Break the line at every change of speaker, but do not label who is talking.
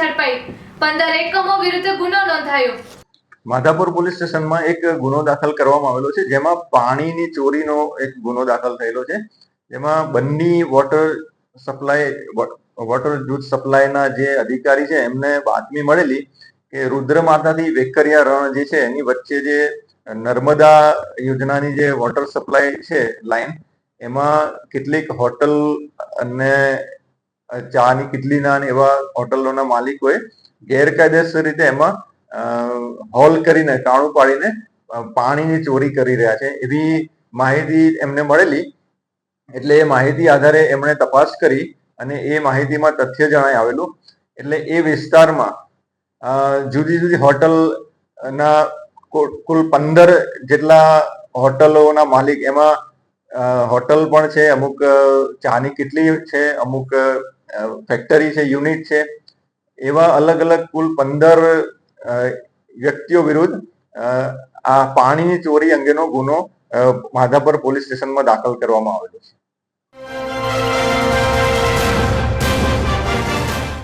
ઝડપાઈ. પંદર એકમો વિરુદ્ધ ગુનો નોંધાયો.
માધાપુર પોલીસ સ્ટેશનમાં એક ગુનો દાખલ કરવામાં આવેલો છે, જેમાં પાણીની ચોરીનો એક ગુનો દાખલ થયેલો છે. જેમાં બંની વોટર સપ્લાય, વોટર જૂથ સપ્લાયના જે અધિકારી છે, એમને બાતમી મળેલી કે રુદ્ર માતાથી વેકરિયા રણ જે છે, એની વચ્ચે જે નર્મદા યોજનાની જે વોટર સપ્લાય છે લાઈન એમાં કેટલીક હોટલ અને ચાની કિટલીના અને એવા હોટલોના માલિકોએ ગેરકાયદેસર રીતે એમાં હોલ કરીને, કાણું પાડીને પાણીની ચોરી કરી રહ્યા છે. એવી માહિતી એમને મળેલી, એટલે એ માહિતી આધારે એમણે તપાસ કરી અને એ માહિતીમાં તથ્ય જણાય આવેલું. એટલે એ વિસ્તારમાં જુદી જુદી હોટલના કુલ- પંદર જેટલા હોટલોના માલિક, એમાં હોટલ પણ છે, અમુક ચાની કેટલી છે, અમુક ફેક્ટરી છે યુનિટ છે, એવા અલગ અલગ કુલ પંદર વ્યક્તિઓ વિરુદ્ધ આ પાણીની ચોરી અંગેનો ગુનો માધાપર પોલીસ સ્ટેશનમાં દાખલ કરવામાં આવેલો છે.